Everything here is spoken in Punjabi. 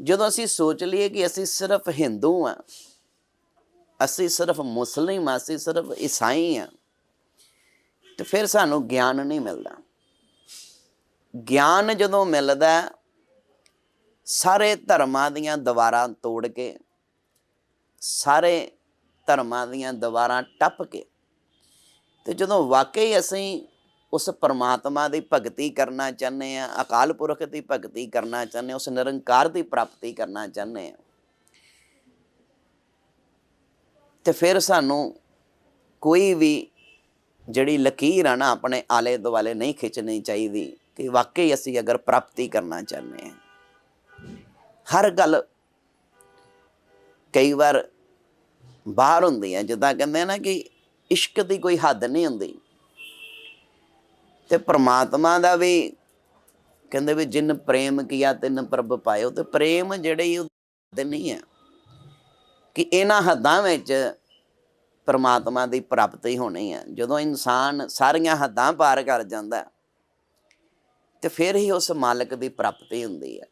ਜਦੋਂ ਅਸੀਂ ਸੋਚ ਲਈਏ ਕਿ ਅਸੀਂ ਸਿਰਫ ਹਿੰਦੂ ਆ ਅਸੀਂ ਸਿਰਫ ਮੁਸਲਿਮ ਆ ਅਸੀਂ ਸਿਰਫ ਈਸਾਈ ਆ ਤੇ ਫਿਰ ਸਾਨੂੰ ਗਿਆਨ ਨਹੀਂ ਮਿਲਦਾ। ਗਿਆਨ ਜਦੋਂ ਮਿਲਦਾ ਸਾਰੇ ਧਰਮਾਂ ਦੀਆਂ ਦੀਵਾਰਾਂ ਤੋੜ ਕੇ, ਸਾਰੇ ਧਰਮਾਂ ਦੀਆਂ ਦੀਵਾਰਾਂ ਟੱਪ ਕੇ, ਤੇ ਜਦੋਂ ਵਾਕਈ ਅਸੀਂ ਉਸ ਪਰਮਾਤਮਾ ਦੀ ਭਗਤੀ ਕਰਨਾ ਚਾਹੁੰਦੇ ਆ ਅਕਾਲ ਪੁਰਖ ਦੀ ਭਗਤੀ ਕਰਨਾ ਚਾਹੁੰਦੇ ਹਾਂ, ਉਸ ਨਿਰੰਕਾਰ ਦੀ ਪ੍ਰਾਪਤੀ ਕਰਨਾ ਚਾਹੁੰਦੇ ਆ ਤੇ ਫਿਰ ਸਾਨੂੰ ਕੋਈ ਵੀ ਜਿਹੜੀ ਲਕੀਰ ਆ ਨਾ ਆਪਣੇ ਆਲੇ ਦੁਆਲੇ ਨਹੀਂ ਖਿੱਚਣੀ ਚਾਹੀਦੀ ਕਿ ਵਾਕਈ ਅਸੀਂ ਅਗਰ ਪ੍ਰਾਪਤੀ ਕਰਨਾ ਚਾਹੁੰਦੇ ਹਾਂ। ਹਰ ਗੱਲ ਕਈ ਵਾਰ ਬਾਹਰ ਹੁੰਦੀ ਹੈ ਜਿੱਦਾਂ ਕਹਿੰਦੇ ਨਾ ਕਿ ਇਸ਼ਕ ਦੀ ਕੋਈ ਹੱਦ ਨਹੀਂ ਹੁੰਦੀ। ਤੇ ਪ੍ਰਮਾਤਮਾ ਦਾ ਵੀ ਕਹਿੰਦੇ ਵੀ ਜਿਨ ਪ੍ਰੇਮ ਕੀਆ ਤਿੰਨ ਪ੍ਰਭ ਪਾਇਓ ਤੇ ਪ੍ਰੇਮ ਜਿਹੜੇ ਉਹ ਹੱਦ ਨਹੀਂ ਹੈ ਕਿ ਇਹਨਾਂ ਹੱਦਾਂ ਵਿੱਚ ਪਰਮਾਤਮਾ ਦੀ ਪ੍ਰਾਪਤੀ ਹੋਣੀ ਹੈ ਜਦੋਂ ਇਨਸਾਨ ਸਾਰੀਆਂ ਹੱਦਾਂ ਪਾਰ ਕਰ ਜਾਂਦਾ ਹੈ, ਤੇ ਫਿਰ ਹੀ ਉਸ ਮਾਲਕ ਦੀ ਪ੍ਰਾਪਤੀ ਹੁੰਦੀ ਹੈ